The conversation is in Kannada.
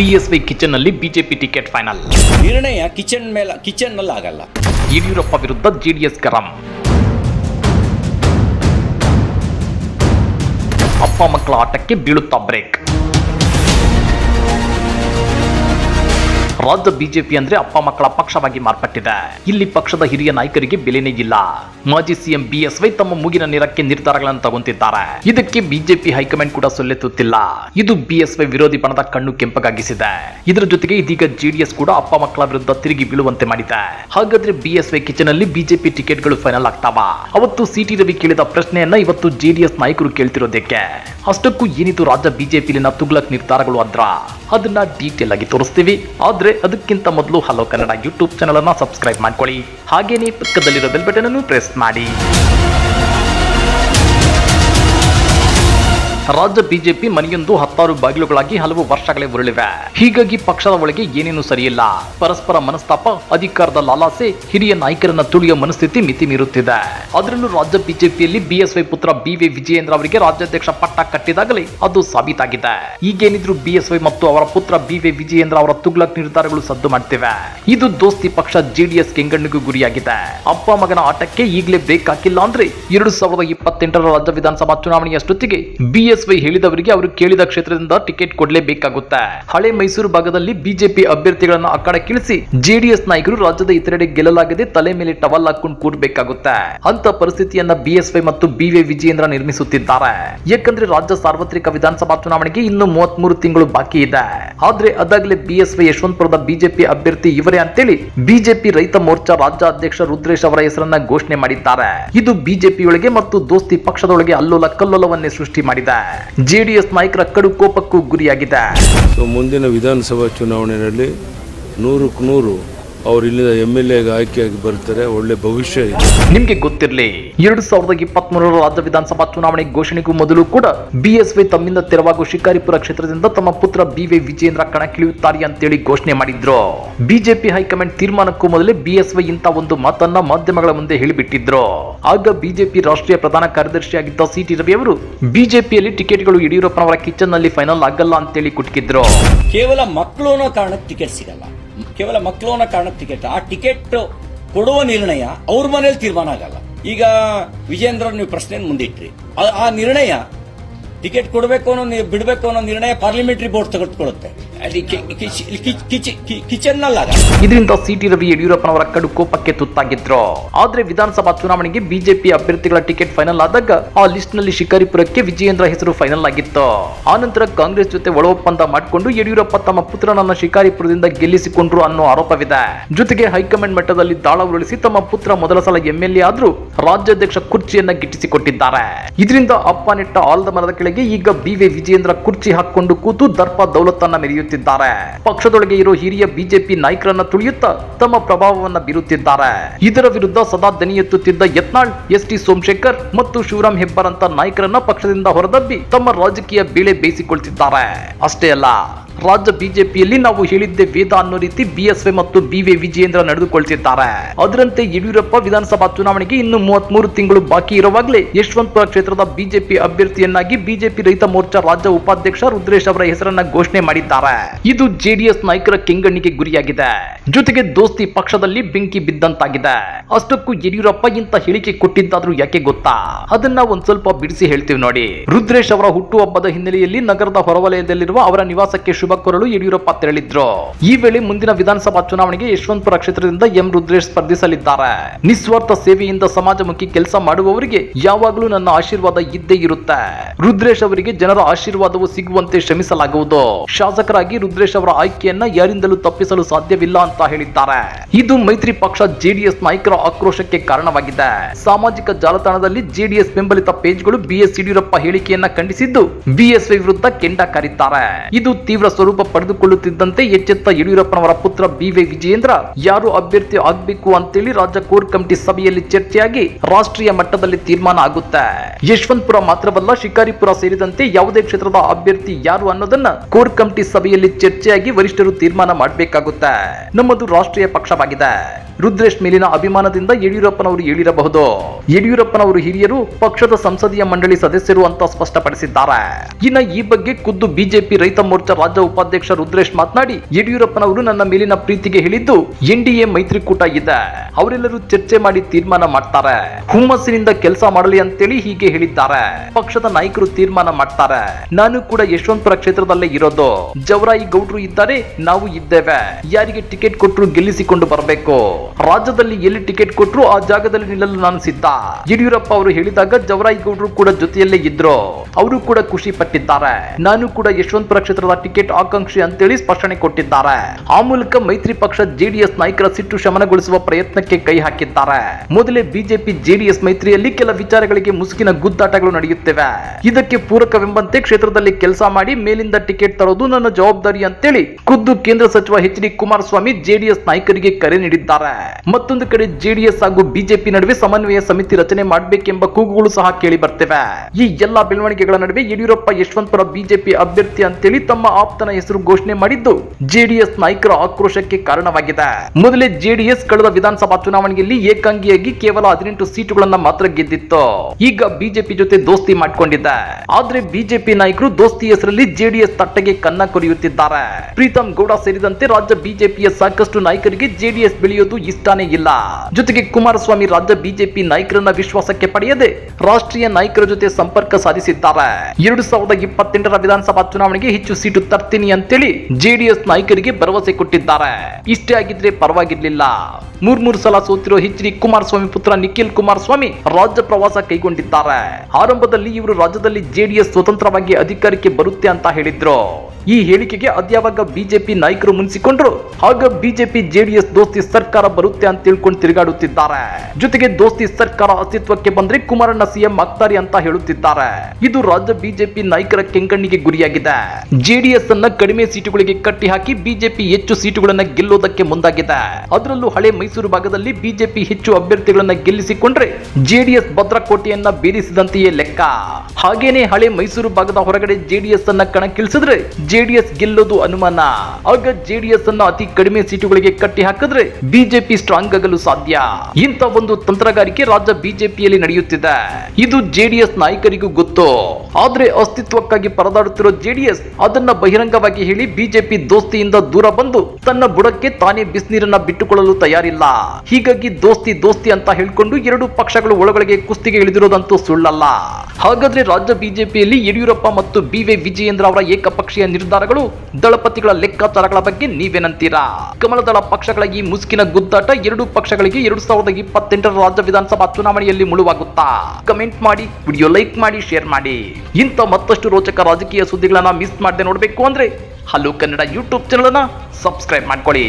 ಬಿಎಸ್ವೈ ಕಿಚನ್ನಲ್ಲಿ ಬಿಜೆಪಿ ಟಿಕೆಟ್ ಫೈನಲ್ ನಿರ್ಣಯ ಕಿಚನ್ ಮೇಲೆ ಕಿಚನ್ನಲ್ಲಿ ಆಗಲ್ಲ. ಯಡಿಯೂರಪ್ಪ ವಿರುದ್ಧ ಜೆಡಿಎಸ್ ಗರಂ. ಅಪ್ಪ ಮಕ್ಕಳ ಆಟಕ್ಕೆ ಬೀಳುತ್ತಾ ಬ್ರೇಕ್. ರಾಜ್ಯ ಬಿಜೆಪಿ ಅಂದ್ರೆ ಅಪ್ಪ ಮಕ್ಕಳ ಪಕ್ಷವಾಗಿ ಮಾರ್ಪಟ್ಟಿದೆ. ಇಲ್ಲಿ ಪಕ್ಷದ ಹಿರಿಯ ನಾಯಕರಿಗೆ ಬೆಲೆನೇ ಇಲ್ಲ. ಮಾಜಿ ಸಿಎಂ ಬಿಎಸ್ವೈ ತಮ್ಮ ಮುಗಿನ ನಿರಕ್ಕೆ ನಿರ್ಧಾರಗಳನ್ನು ತಗೊಂತಿದ್ದಾರೆ. ಇದಕ್ಕೆ ಬಿಜೆಪಿ ಹೈಕಮಾಂಡ್ ಕೂಡ ಸೊಲ್ಲೆತ್ತುತ್ತಿಲ್ಲ. ಇದು ಬಿಎಸ್ವೈ ವಿರೋಧಿ ಬಣದ ಕಣ್ಣು ಕೆಂಪಗಾಗಿಸಿದೆ. ಇದರ ಜೊತೆಗೆ ಇದೀಗ ಜೆಡಿಎಸ್ ಕೂಡ ಅಪ್ಪ ಮಕ್ಕಳ ವಿರುದ್ಧ ತಿರುಗಿ ಬೀಳುವಂತೆ ಮಾಡಿದೆ. ಹಾಗಾದ್ರೆ ಬಿಎಸ್ವೈ ಕಿಚನ್ ಅಲ್ಲಿ ಬಿಜೆಪಿ ಟಿಕೆಟ್ಗಳು ಫೈನಲ್ ಆಗ್ತಾವ? ಅವತ್ತು ಸಿಟಿ ರವಿ ಕೇಳಿದ ಪ್ರಶ್ನೆಯನ್ನ ಇವತ್ತು ಜೆಡಿಎಸ್ ನಾಯಕರು ಕೇಳ್ತಿರೋದಕ್ಕೆ. ಅಷ್ಟಕ್ಕೂ ಏನಿದು ರಾಜ್ಯ ಬಿಜೆಪಿಲಿನ ತುಗ್ಲಕ್ ನಿರ್ಧಾರಗಳು ಅದ್ರ? ಅದನ್ನ ಡೀಟೇಲ್ ಆಗಿ ತೋರಿಸ್ತೀವಿ. ಆದ್ರೆ ಅದಕ್ಕಿಂತ ಮೊದಲು ಹಲೋ ಕನ್ನಡ ಯೂಟ್ಯೂಬ್ ಚಾನಲ್ ಅನ್ನ ಸಬ್ಸ್ಕ್ರೈಬ್ ಮಾಡ್ಕೊಳ್ಳಿ. ಹಾಗೇನೇ ಪಕ್ಕದಲ್ಲಿರೋ ಬೆಲ್ ಬಟನ್ ಅನ್ನು ಪ್ರೆಸ್ ಮಾಡಿ ರಾಜ್ಯ ಬಿಜೆಪಿ ಮನೆಯೊಂದು ಹತ್ತಾರು ಬಾಗಿಲುಗಳಾಗಿ ಹಲವು ವರ್ಷಗಳೇ ಉರುಳಿವೆ. ಹೀಗಾಗಿ ಪಕ್ಷದ ಒಳಗೆ ಏನೇನು ಸರಿಯಿಲ್ಲ. ಪರಸ್ಪರ ಮನಸ್ತಾಪ, ಅಧಿಕಾರದ ಲಾಲಾಸೆ, ಹಿರಿಯ ನಾಯಕರನ್ನ ತುಳಿಯುವ ಮನಸ್ಥಿತಿ ಮಿತಿ ಮೀರುತ್ತಿದೆ ಅದರಲ್ಲೂ ರಾಜ್ಯ ಬಿಜೆಪಿಯಲ್ಲಿ ಬಿಎಸ್ವೈ ಪುತ್ರ ಬಿವಿ ವಿಜಯೇಂದ್ರ ಅವರಿಗೆ ರಾಜ್ಯಾಧ್ಯಕ್ಷ ಪಟ್ಟ ಕಟ್ಟಿದಾಗಲೇ ಅದು ಸಾಬೀತಾಗಿದೆ. ಈಗೇನಿದ್ರು ಬಿಎಸ್ವೈ ಮತ್ತು ಅವರ ಪುತ್ರ ಬಿವಿ ವಿಜಯೇಂದ್ರ ಅವರ ತುಗ್ಲಕ್ ನಿರ್ಧಾರಗಳು ಸದ್ದು ಮಾಡ್ತಿವೆ. ಇದು ದೋಸ್ತಿ ಪಕ್ಷ ಜೆಡಿಎಸ್ ಕೆಂಗಣ್ಣಿಗೂ ಗುರಿಯಾಗಿದೆ. ಅಪ್ಪ ಮಗನ ಆಟಕ್ಕೆ ಈಗಲೇ ಬ್ರೇಕ್ ಹಾಕಿಲ್ಲ ಅಂದ್ರೆ ಎರಡು ಸಾವಿರದ ಇಪ್ಪತ್ತೆಂಟರ ರಾಜ್ಯ ವಿಧಾನಸಭಾ ಚುನಾವಣೆಯಷ್ಟೊತ್ತಿಗೆ ವೈ ಹೇಳಿದವರಿಗೆ ಅವರು ಕೇಳಿದ ಕ್ಷೇತ್ರದಿಂದ ಟಿಕೆಟ್ ಕೊಡಲೇಬೇಕಾಗುತ್ತೆ ಹಳೆ ಮೈಸೂರು ಭಾಗದಲ್ಲಿ ಬಿಜೆಪಿ ಅಭ್ಯರ್ಥಿಗಳನ್ನ ಕಿಳಿಸಿ ಜೆಡಿಎಸ್ ನಾಯಕರು ರಾಜ್ಯದ ಇತರೆಡೆ ಗೆಲ್ಲಲಾಗದೆ ತಲೆ ಮೇಲೆ ಟವಲ್ ಹಾಕೊಂಡು ಕೂರ್ಬೇಕಾಗುತ್ತೆ. ಅಂತ ಪರಿಸ್ಥಿತಿಯನ್ನ ಬಿಎಸ್ವೈ ಮತ್ತು ಬಿವಿ ವಿಜಯೇಂದ್ರ ನಿರ್ಮಿಸುತ್ತಿದ್ದಾರೆ. ಯಾಕಂದ್ರೆ ರಾಜ್ಯ ಸಾರ್ವತ್ರಿಕ ವಿಧಾನಸಭಾ ಚುನಾವಣೆಗೆ ಇನ್ನು ಮೂವತ್ಮೂರು ತಿಂಗಳು ಬಾಕಿ ಇದೆ. ಆದ್ರೆ ಅದಾಗಲೇ ಬಿಎಸ್ವೈ ಯಶವಂತಪುರದ ಬಿಜೆಪಿ ಅಭ್ಯರ್ಥಿ ಇವರೇ ಅಂತೇಳಿ ಬಿಜೆಪಿ ರೈತ ಮೋರ್ಚಾ ರಾಜ್ಯ ಅಧ್ಯಕ್ಷ ರುದ್ರೇಶ್ ಅವರ ಹೆಸರನ್ನ ಘೋಷಣೆ ಮಾಡಿದ್ದಾರೆ. ಇದು ಬಿಜೆಪಿಯೊಳಗೆ ಮತ್ತು ದೋಸ್ತಿ ಪಕ್ಷದೊಳಗೆ ಅಲ್ಲೋಲ ಕಲ್ಲೋಲವನ್ನೇ ಸೃಷ್ಟಿ ಮಾಡಿದೆ. ಜೆಡಿಎಸ್ ನಾಯಕರ ಕಡು ಕೋಪಕ್ಕೂ ಗುರಿಯಾಗಿದೆ. ಮುಂದಿನ ವಿಧಾನಸಭಾ ಚುನಾವಣೆಯಲ್ಲಿ ನೂರಕ್ಕೆ ನೂರು ಅವ್ರು ಇಲ್ಲಿಂದ ಎಂ ಎಲ್ ಎಗೆ ಆಯ್ಕೆಯಾಗಿ ಬರ್ತಾರೆ ಒಳ್ಳೆ ಭವಿಷ್ಯ ಇದೆ. ನಿಮ್ಗೆ ಗೊತ್ತಿರಲಿ ಎರಡು ಸಾವಿರದ ಇಪ್ಪತ್ತ್ ಮೂರರ ರಾಜ್ಯ ವಿಧಾನಸಭಾ ಚುನಾವಣೆ ಘೋಷಣೆಗೂ ಮೊದಲು ಕೂಡ ಬಿಎಸ್ವೈ ತಮ್ಮಿಂದ ತೆರವಾಗುವ ಶಿಕಾರಿಪುರ ಕ್ಷೇತ್ರದಿಂದ ತಮ್ಮ ಪುತ್ರ ಬಿವೈ ವಿಜೇಂದ್ರ ಕಣಕ್ಕಿಳಿಯುತ್ತಾರೆ ಅಂತೇಳಿ ಘೋಷಣೆ ಮಾಡಿದ್ರು. ಬಿಜೆಪಿ ಹೈಕಮಾಂಡ್ ತೀರ್ಮಾನಕ್ಕೂ ಮೊದಲೇ ಬಿಎಸ್ವೈ ಇಂತ ಒಂದು ಮಾತನ್ನ ಮಾಧ್ಯಮಗಳ ಮುಂದೆ ಹೇಳಿಬಿಟ್ಟಿದ್ರು. ಆಗ ಬಿಜೆಪಿ ರಾಷ್ಟ್ರೀಯ ಪ್ರಧಾನ ಕಾರ್ಯದರ್ಶಿಯಾಗಿದ್ದ ಸಿಟಿ ರವಿ ಅವರು ಬಿಜೆಪಿಯಲ್ಲಿ ಟಿಕೆಟ್ಗಳು ಯಡಿಯೂರಪ್ಪನವರ ಕಿಚನ್ನಲ್ಲಿ ಫೈನಲ್ ಆಗಲ್ಲ ಅಂತೇಳಿ ಕುಟುಕಿದ್ರು. ಕೇವಲ ಮಕ್ಕಳು ಅನ್ನೋ ಕಾರಣಕ್ಕೆ ಟಿಕೆಟ್ ಸಿಗಲ್ಲ. ಕೇವಲ ಮಕ್ಕಳು ಅನ್ನೋ ಕಾರಣಕ್ಕೆ ಟಿಕೆಟ್ ಆ ಟಿಕೆಟ್ ಕೊಡುವ ನಿರ್ಣಯ ಅವ್ರ ಮನೇಲಿ ತೀರ್ಮಾನ ಆಗಲ್ಲ. ಈಗ ವಿಜೇಂದ್ರ ನೀವು ಪ್ರಶ್ನೆ ಮುಂದಿಟ್ರಿ. ಆ- ನಿರ್ಣಯ ಟಿಕೆಟ್ ಕೊಡಬೇಕು ಅನ್ನೋ ಬಿಡಬೇಕು ಅನ್ನೋ ನಿರ್ಣಯ ಪಾರ್ಲಿಮೆಂಟರಿ ಬೋರ್ಡ್ ತೆಗೆದುಕೊಳ್ಳುತ್ತೆ. ಇದರಿಂದ ಸಿಟಿ ರವಿ ಯಡಿಯೂರಪ್ಪನವರ ಕಡು ಕೋಪಕ್ಕೆ ತುತ್ತಾಗಿದ್ರು. ಆದ್ರೆ ವಿಧಾನಸಭಾ ಚುನಾವಣೆಗೆ ಬಿಜೆಪಿ ಅಭ್ಯರ್ಥಿಗಳ ಟಿಕೆಟ್ ಫೈನಲ್ ಆದಾಗ ಆ ಲಿಸ್ಟ್ನಲ್ಲಿ ಶಿಕಾರಿಪುರಕ್ಕೆ ವಿಜಯೇಂದ್ರ ಹೆಸರು ಫೈನಲ್ ಆಗಿತ್ತು. ಆನಂತರ ಕಾಂಗ್ರೆಸ್ ಜೊತೆ ಒಳ ಒಪ್ಪಂದ ಮಾಡಿಕೊಂಡು ಯಡಿಯೂರಪ್ಪ ತಮ್ಮ ಪುತ್ರನನ್ನ ಶಿಕಾರಿಪುರದಿಂದ ಗೆಲ್ಲಿಸಿಕೊಂಡ್ರು ಅನ್ನೋ ಆರೋಪವಿದೆ. ಜೊತೆಗೆ ಹೈಕಮಾಂಡ್ ಮಟ್ಟದಲ್ಲಿ ದಾಳ ಉರುಳಿಸಿ ತಮ್ಮ ಪುತ್ರ ಮೊದಲ ಸಲ ಎಂಎಲ್ಎ ಆದ್ರೂ ರಾಜ್ಯಾಧ್ಯಕ್ಷ ಕುರ್ಚಿಯನ್ನ ಗಿಟ್ಟಿಸಿಕೊಟ್ಟಿದ್ದಾರೆ. ಇದರಿಂದ ಅಪ್ಪ ನೆಟ್ಟ ಆಲದ ಮರದ ಕೆಳಗೆ ಈಗ ಬಿವಿ ವಿಜಯೇಂದ್ರ ಕುರ್ಚಿ ಹಾಕೊಂಡು ಕೂತು ದರ್ಪ ದೌಲತ್ತನ್ನ ಮೆರೆಯುತ್ತಿದ್ದಾರೆ ಪಕ್ಷದೊಳಗೆ ಇರೋ ಹಿರಿಯ ಬಿಜೆಪಿ ನಾಯಕರನ್ನ ತುಳಿಯುತ್ತಾ ತಮ್ಮ ಪ್ರಭಾವವನ್ನ ಬೀರುತ್ತಿದ್ದಾರೆ. ಇದರ ವಿರುದ್ಧ ಸದಾ ದನಿ ಎತ್ತುತ್ತಿದ್ದ ಯತ್ನಾಳ್ ಎಸ್ ಟಿ ಸೋಮಶೇಖರ್ ಮತ್ತು ಶಿವರಾಮ್ ಹೆಬ್ಬಾರ್ ಅಂತ ನಾಯಕರನ್ನ ಪಕ್ಷದಿಂದ ಹೊರದಬ್ಬಿ ತಮ್ಮ ರಾಜಕೀಯ ಬೇಳೆ ಬೇಯಿಸಿಕೊಳ್ತಿದ್ದಾರೆ. ಅಷ್ಟೇ ಅಲ್ಲ ರಾಜ್ಯ ಬಿಜೆಪಿಯಲ್ಲಿ ನಾವು ಹೇಳಿದ್ದೆ ವೇದ ಅನ್ನೋ ರೀತಿ ಬಿಎಸ್ವೈ ಮತ್ತು ಬಿವಿ ವಿಜಯೇಂದ್ರ ನಡೆದುಕೊಳ್ತಿದ್ದಾರೆ. ಅದರಂತೆ ಯಡಿಯೂರಪ್ಪ ವಿಧಾನಸಭಾ ಚುನಾವಣೆಗೆ ಇನ್ನು ಮೂವತ್ಮೂರು ತಿಂಗಳು ಬಾಕಿ ಇರುವಾಗಲೇ ಯಶವಂತಪುರ ಕ್ಷೇತ್ರದ ಬಿಜೆಪಿ ಅಭ್ಯರ್ಥಿಯನ್ನಾಗಿ ಬಿಜೆಪಿ ರೈತ ಮೋರ್ಚಾ ರಾಜ್ಯ ಉಪಾಧ್ಯಕ್ಷ ರುದ್ರೇಶ್ ಅವರ ಹೆಸರನ್ನ ಘೋಷಣೆ ಮಾಡಿದ್ದಾರೆ. ಇದು ಜೆಡಿಎಸ್ ನಾಯಕರ ಕೆಂಗಣ್ಣಿಗೆ ಗುರಿಯಾಗಿದೆ. ಜೊತೆಗೆ ದೋಸ್ತಿ ಪಕ್ಷದಲ್ಲಿ ಬೆಂಕಿ ಬಿದ್ದಂತಾಗಿದೆ. ಅಷ್ಟಕ್ಕೂ ಯಡಿಯೂರಪ್ಪ ಇಂತ ಹೇಳಿಕೆ ಕೊಟ್ಟಿದ್ದಾದ್ರೂ ಯಾಕೆ ಗೊತ್ತಾ? ಅದನ್ನ ಒಂದ್ ಸ್ವಲ್ಪ ಬಿಡಿಸಿ ಹೇಳ್ತೀವಿ ನೋಡಿ. ರುದ್ರೇಶ್ ಅವರ ಹುಟ್ಟುಹಬ್ಬದ ಹಿನ್ನೆಲೆಯಲ್ಲಿ ನಗರದ ಹೊರವಲಯದಲ್ಲಿರುವ ಅವರ ನಿವಾಸಕ್ಕೆ ಶುಭ ಕೋರಲು ಯಡಿಯೂರಪ್ಪ ತೆರಳಿದ್ರು ಈ ವೇಳೆ ಮುಂದಿನ ವಿಧಾನಸಭಾ ಚುನಾವಣೆಗೆ ಯಶವಂತಪುರ ಕ್ಷೇತ್ರದಿಂದ ಎಂ ರುದ್ರೇಶ್ ಸ್ಪರ್ಧಿಸಲಿದ್ದಾರೆ. ನಿಸ್ವಾರ್ಥ ಸೇವೆಯಿಂದ ಸಮಾಜಮುಖಿ ಕೆಲಸ ಮಾಡುವವರಿಗೆ ಯಾವಾಗಲೂ ನನ್ನ ಆಶೀರ್ವಾದ ಇದ್ದೇ ಇರುತ್ತೆ. ರುದ್ರೇಶ್ ಅವರಿಗೆ ಜನರ ಆಶೀರ್ವಾದವು ಸಿಗುವಂತೆ ಶ್ರಮಿಸಲಾಗುವುದು. ಶಾಸಕರಾಗಿ ರುದ್ರೇಶ್ ಅವರ ಆಯ್ಕೆಯನ್ನ ಯಾರಿಂದಲೂ ತಪ್ಪಿಸಲು ಸಾಧ್ಯವಿಲ್ಲ ಅಂತ ಹೇಳಿದ್ದಾರೆ. ಇದು ಮೈತ್ರಿ ಪಕ್ಷ ಜೆಡಿಎಸ್ ನಾಯಕರ ಆಕ್ರೋಶಕ್ಕೆ ಕಾರಣವಾಗಿದೆ. ಸಾಮಾಜಿಕ ಜಾಲತಾಣದಲ್ಲಿ ಜೆಡಿಎಸ್ ಬೆಂಬಲಿತ ಪೇಜ್ಗಳು ಬಿಎಸ್ ಯಡಿಯೂರಪ್ಪ ಹೇಳಿಕೆಯನ್ನ ಖಂಡಿಸಿದ್ದು ಬಿಎಸ್ವೈ ವಿರುದ್ಧ ಕೆಂಡ ಕಾರಿದ್ದಾರೆ ಇದು ತೀವ್ರ ಸ್ವರೂಪ ಪಡೆದುಕೊಳ್ಳುತ್ತಿದ್ದಂತೆ ಎಚ್ಚೆತ್ತ ಯಡಿಯೂರಪ್ಪನವರ ಪುತ್ರ ಬಿವೈ ವಿಜಯೇಂದ್ರ, ಯಾರು ಅಭ್ಯರ್ಥಿ ಆಗಬೇಕು ಅಂತೇಳಿ ರಾಜ್ಯ ಕೋರ್ ಕಮಿಟಿ ಸಭೆಯಲ್ಲಿ ಚರ್ಚೆಯಾಗಿ ರಾಷ್ಟ್ರೀಯ ಮಟ್ಟದಲ್ಲಿ ತೀರ್ಮಾನ ಆಗುತ್ತೆ. ಯಶವಂತಪುರ ಮಾತ್ರವಲ್ಲ, ಶಿಕಾರಿಪುರ ಸೇರಿದಂತೆ ಯಾವುದೇ ಕ್ಷೇತ್ರದ ಅಭ್ಯರ್ಥಿ ಯಾರು ಅನ್ನೋದನ್ನ ಕೋರ್ ಕಮಿಟಿ ಸಭೆಯಲ್ಲಿ ಚರ್ಚೆಯಾಗಿ ವರಿಷ್ಠರು ತೀರ್ಮಾನ ಮಾಡಬೇಕಾಗುತ್ತೆ. ನಮ್ಮದು ರಾಷ್ಟ್ರೀಯ ಪಕ್ಷವಾಗಿದೆ. ರುದ್ರೇಶ್ ಮೇಲಿನ ಅಭಿಮಾನದಿಂದ ಯಡಿಯೂರಪ್ಪನವರು ಹೇಳಿರಬಹುದು. ಯಡಿಯೂರಪ್ಪನವರು ಹಿರಿಯರು, ಪಕ್ಷದ ಸಂಸದೀಯ ಮಂಡಳಿ ಸದಸ್ಯರು ಅಂತ ಸ್ಪಷ್ಟಪಡಿಸಿದ್ದಾರೆ. ಇನ್ನ ಈ ಬಗ್ಗೆ ಖುದ್ದು ಬಿಜೆಪಿ ರೈತ ಮೋರ್ಚಾ ರಾಜ್ಯ ಉಪಾಧ್ಯಕ್ಷ ರುದ್ರೇಶ್ ಮಾತನಾಡಿ ಯಡಿಯೂರಪ್ಪನವರು ನನ್ನ ಮೇಲಿನ ಪ್ರೀತಿಗೆ ಹೇಳಿದ್ದು ಎನ್ಡಿಎ ಮೈತ್ರಿಕೂಟ ಇದೆ. ಅವರೆಲ್ಲರೂ ಚರ್ಚೆ ಮಾಡಿ ತೀರ್ಮಾನ ಮಾಡ್ತಾರೆ. ಹುಮ್ಮಸ್ಸಿನಿಂದ ಕೆಲಸ ಮಾಡಲಿ ಅಂತೇಳಿ ಹೀಗೆ ಹೇಳಿದ್ದಾರೆ. ಪಕ್ಷದ ನಾಯಕರು ತೀರ್ಮಾನ ಮಾಡ್ತಾರೆ. ನಾನು ಕೂಡ ಯಶವಂತಪುರ ಕ್ಷೇತ್ರದಲ್ಲೇ ಇರೋದು. ಜವರಾಯಿ ಗೌಡ್ರು ಇದ್ದಾರೆ, ನಾವು ಇದ್ದೇವೆ. ಯಾರಿಗೆ ಟಿಕೆಟ್ ಕೊಟ್ಟರು ಗೆಲ್ಲಿಸಿಕೊಂಡು ಬರಬೇಕು. ರಾಜ್ಯದಲ್ಲಿ ಎಲ್ಲಿ ಟಿಕೆಟ್ ಕೊಟ್ಟರು ಆ ಜಾಗದಲ್ಲಿ ನಿಲ್ಲಲು ನಾನು ಸಿದ್ಧ. ಯಡಿಯೂರಪ್ಪ ಅವರು ಹೇಳಿದಾಗ ಜವರಾಯಿ ಗೌಡ್ರು ಕೂಡ ಜೊತೆಯಲ್ಲೇ ಇದ್ರು. ಅವರು ಕೂಡ ಖುಷಿ ಪಟ್ಟಿದ್ದಾರೆ. ನಾನು ಕೂಡ ಯಶವಂತಪುರ ಕ್ಷೇತ್ರದ ಟಿಕೆಟ್ ಆಕಾಂಕ್ಷಿ ಅಂತೇಳಿ ಸ್ಪಷ್ಟನೆ ಕೊಟ್ಟಿದ್ದಾರೆ. ಆ ಮೂಲಕ ಮೈತ್ರಿ ಪಕ್ಷ ಜೆಡಿಎಸ್ ನಾಯಕರ ಸಿಟ್ಟು ಶಮನಗೊಳಿಸುವ ಪ್ರಯತ್ನಕ್ಕೆ ಕೈ ಹಾಕಿದ್ದಾರೆ. ಮೊದಲೇ ಬಿಜೆಪಿ ಜೆಡಿಎಸ್ ಮೈತ್ರಿಯಲ್ಲಿ ಕೆಲ ವಿಚಾರಗಳಿಗೆ ಮುಸುಕಿನ ಗುದ್ದಾಟಗಳು ನಡೆಯುತ್ತಿವೆ. ಇದಕ್ಕೆ ಪೂರಕವೆಂಬಂತೆ ಕ್ಷೇತ್ರದಲ್ಲಿ ಕೆಲಸ ಮಾಡಿ ಮೇಲಿಂದ ಟಿಕೆಟ್ ತರೋದು ನನ್ನ ಜವಾಬ್ದಾರಿ ಅಂತೇಳಿ ಖುದ್ದು ಕೇಂದ್ರ ಸಚಿವ ಎಚ್ ಡಿ ಕುಮಾರಸ್ವಾಮಿ ಜೆಡಿಎಸ್ ನಾಯಕರಿಗೆ ಕರೆ ನೀಡಿದ್ದಾರೆ. ಮತ್ತೊಂದು ಕಡೆ ಜೆಡಿಎಸ್ ಹಾಗೂ ಬಿಜೆಪಿ ನಡುವೆ ಸಮನ್ವಯ ಸಮಿತಿ ರಚನೆ ಮಾಡಬೇಕೆಂಬ ಕೂಗುಗಳು ಸಹ ಕೇಳಿ ಬರ್ತಿವೆ. ಈ ಎಲ್ಲಾ ಬೆಳವಣಿಗೆಗಳ ನಡುವೆ ಯಡಿಯೂರಪ್ಪ ಯಶವಂತಪುರ ಬಿಜೆಪಿ ಅಭ್ಯರ್ಥಿ ಅಂತೇಳಿ ತಮ್ಮ ಆಪ್ತನ ಹೆಸರು ಘೋಷಣೆ ಮಾಡಿದ್ದು ಜೆಡಿಎಸ್ ನಾಯಕರ ಆಕ್ರೋಶಕ್ಕೆ ಕಾರಣವಾಗಿದೆ. ಮೊದಲೇ ಜೆಡಿಎಸ್ ಕಳೆದ ವಿಧಾನಸಭಾ ಚುನಾವಣೆಯಲ್ಲಿ ಏಕಾಂಗಿಯಾಗಿ ಕೇವಲ ಹದಿನೆಂಟು ಸೀಟುಗಳನ್ನ ಮಾತ್ರ ಗೆದ್ದಿತ್ತು. ಈಗ ಬಿಜೆಪಿ ಜೊತೆ ದೋಸ್ತಿ ಮಾಡಿಕೊಂಡಿದೆ. ಆದ್ರೆ ಬಿಜೆಪಿ ನಾಯಕರು ದೋಸ್ತಿ ಹೆಸರಲ್ಲಿ ಜೆಡಿಎಸ್ ತಟ್ಟೆಗೆ ಕನ್ನ ಕೊರೆಯುತ್ತಿದ್ದಾರೆ. ಪ್ರೀತಂ ಗೌಡ ಸೇರಿದಂತೆ ರಾಜ್ಯ ಬಿಜೆಪಿಯ ಸಾಕಷ್ಟು ನಾಯಕರಿಗೆ ಜೆಡಿಎಸ್ ಬೆಳೆಯೋದು ಇಷ್ಟಾನೇ ಇಲ್ಲ. ಜೊತೆಗೆ ಕುಮಾರಸ್ವಾಮಿ ರಾಜ್ಯ ಬಿಜೆಪಿ ನಾಯಕರನ್ನ ವಿಶ್ವಾಸಕ್ಕೆ ಪಡೆಯದೆ ರಾಷ್ಟ್ರೀಯ ನಾಯಕರ ಜೊತೆ ಸಂಪರ್ಕ ಸಾಧಿಸಿದ್ದಾರೆ. ಎರಡು ಸಾವಿರದ ಇಪ್ಪತ್ತೆಂಟರ ವಿಧಾನಸಭಾ ಚುನಾವಣೆಗೆ ಹೆಚ್ಚು ಸೀಟು ತರ್ತೀನಿ ಅಂತೇಳಿ ಜೆಡಿಎಸ್ ನಾಯಕರಿಗೆ ಭರವಸೆ ಕೊಟ್ಟಿದ್ದಾರೆ. ಇಷ್ಟೇ ಆಗಿದ್ರೆ ಪರವಾಗಿರ್ಲಿಲ್ಲ. ಮೂರ್ ಮೂರು ಸಲ ಸೋತಿರೋ ಎಚ್ ಡಿ ಕುಮಾರಸ್ವಾಮಿ ಪುತ್ರ ನಿಖಿಲ್ ಕುಮಾರಸ್ವಾಮಿ ರಾಜ್ಯ ಪ್ರವಾಸ ಕೈಗೊಂಡಿದ್ದಾರೆ. ಆರಂಭದಲ್ಲಿ ಇವರು ರಾಜ್ಯದಲ್ಲಿ ಜೆಡಿಎಸ್ ಸ್ವತಂತ್ರವಾಗಿ ಅಧಿಕಾರಕ್ಕೆ ಬರುತ್ತೆ ಅಂತ ಹೇಳಿದ್ರು. ಈ ಹೇಳಿಕೆಗೆ ಅದ್ಯಾವಾಗ ಬಿಜೆಪಿ ನಾಯಕರು ಮುನಿಸಿಕೊಂಡ್ರು? ಆಗ ಬಿಜೆಪಿ ಜೆಡಿಎಸ್ ದೋಸ್ತಿ ಸರ್ಕಾರ ಬರುತ್ತೆ ಅಂತ ತಿಳ್ಕೊಂಡು ತಿರುಗಾಡುತ್ತಿದ್ದಾರೆ. ಜೊತೆಗೆ ದೋಸ್ತಿ ಸರ್ಕಾರ ಅಸ್ತಿತ್ವಕ್ಕೆ ಬಂದ್ರೆ ಕುಮಾರಣ್ಣ ಸಿಎಂ ಆಗ್ತಾರೆ ಅಂತ ಹೇಳುತ್ತಿದ್ದಾರೆ. ಇದು ರಾಜ್ಯ ಬಿಜೆಪಿ ನಾಯಕರ ಕೆಂಗಣ್ಣಿಗೆ ಗುರಿಯಾಗಿದೆ. ಜೆಡಿಎಸ್ ಅನ್ನ ಕಡಿಮೆ ಸೀಟುಗಳಿಗೆ ಕಟ್ಟಿ ಹಾಕಿ ಬಿಜೆಪಿ ಹೆಚ್ಚು ಸೀಟುಗಳನ್ನ ಗೆಲ್ಲೋದಕ್ಕೆ ಮುಂದಾಗಿದೆ. ಅದರಲ್ಲೂ ಹಳೆ ಭಾಗದಲ್ಲಿ ಬಿಜೆಪಿ ಹೆಚ್ಚು ಅಭ್ಯರ್ಥಿಗಳನ್ನ ಗೆಲ್ಲಿಸಿಕೊಂಡ್ರೆ ಜೆಡಿಎಸ್ ಭದ್ರಕೋಟೆಯನ್ನ ಬೇರಿಸಿದಂತೆಯೇ ಲೆಕ್ಕ. ಹಾಗೇನೆ ಹಳೆ ಮೈಸೂರು ಭಾಗದ ಹೊರಗಡೆ ಜೆಡಿಎಸ್ ಅನ್ನ ಕಣಕ್ಕಿಳಿಸಿದ್ರೆ ಜೆಡಿಎಸ್ ಗೆಲ್ಲೋದು ಅನುಮಾನ. ಆಗ ಜೆಡಿಎಸ್ ಅನ್ನ ಅತಿ ಕಡಿಮೆ ಸೀಟುಗಳಿಗೆ ಕಟ್ಟಿ ಹಾಕಿದ್ರೆ ಬಿಜೆಪಿ ಸ್ಟ್ರಾಂಗ್ ಆಗಲು ಸಾಧ್ಯ. ಇಂಥ ಒಂದು ತಂತ್ರಗಾರಿಕೆ ರಾಜ್ಯ ಬಿಜೆಪಿಯಲ್ಲಿ ನಡೆಯುತ್ತಿದೆ. ಇದು ಜೆಡಿಎಸ್ ನಾಯಕರಿಗೂ ಗೊತ್ತು. ಆದ್ರೆ ಅಸ್ತಿತ್ವಕ್ಕಾಗಿ ಪರದಾಡುತ್ತಿರೋ ಜೆಡಿಎಸ್ ಅದನ್ನ ಬಹಿರಂಗವಾಗಿ ಹೇಳಿ ಬಿಜೆಪಿ ದೋಸ್ತಿಯಿಂದ ದೂರ ಬಂದು ತನ್ನ ಬುಡಕ್ಕೆ ತಾನೇ ಬಿಸಿನೀರನ್ನ ಬಿಟ್ಟುಕೊಳ್ಳಲು ತಯಾರಿಲ್ಲ. ಹೀಗಾಗಿ ದೋಸ್ತಿ ದೋಸ್ತಿ ಅಂತ ಹೇಳ್ಕೊಂಡು ಎರಡು ಪಕ್ಷಗಳು ಒಳಗೊಳಗೆ ಕುಸ್ತಿಗೆ ಇಳಿದಿರೋದಂತೂ ಸುಳ್ಳಲ್ಲ. ಹಾಗಾದ್ರೆ ರಾಜ್ಯ ಬಿಜೆಪಿಯಲ್ಲಿ ಯಡಿಯೂರಪ್ಪ ಮತ್ತು ಬಿ ವಿಜೇಂದ್ರ ವಿಜಯೇಂದ್ರ ಅವರ ಏಕಪಕ್ಷೀಯ ನಿರ್ಧಾರಗಳು ದಳಪತಿಗಳ ಲೆಕ್ಕಾಚಾರಗಳ ಬಗ್ಗೆ ನೀವೇನಂತೀರಾ? ಕಮಲದಳ ಪಕ್ಷಗಳ ಈ ಮುಸುಕಿನ ಗುದ್ದಾಟ ಎರಡು ಪಕ್ಷಗಳಿಗೆ ಎರಡು ಸಾವಿರದ ಇಪ್ಪತ್ತೆಂಟರ ರಾಜ್ಯ ವಿಧಾನಸಭಾ ಚುನಾವಣೆಯಲ್ಲಿ ಮುಳುವಾಗುತ್ತಾ? ಕಮೆಂಟ್ ಮಾಡಿ, ವಿಡಿಯೋ ಲೈಕ್ ಮಾಡಿ, ಶೇರ್ ಮಾಡಿ. ಇಂಥ ಮತ್ತಷ್ಟು ರೋಚಕ ರಾಜಕೀಯ ಸುದ್ದಿಗಳನ್ನ ಮಿಸ್ ಮಾಡದೆ ನೋಡಬೇಕು ಅಂದ್ರೆ ಹಲೋ ಕನ್ನಡ ಯೂಟ್ಯೂಬ್ ಚಾನಲ್ ಅನ್ನ ಸಬ್ಸ್ಕ್ರೈಬ್ ಮಾಡ್ಕೊಳ್ಳಿ.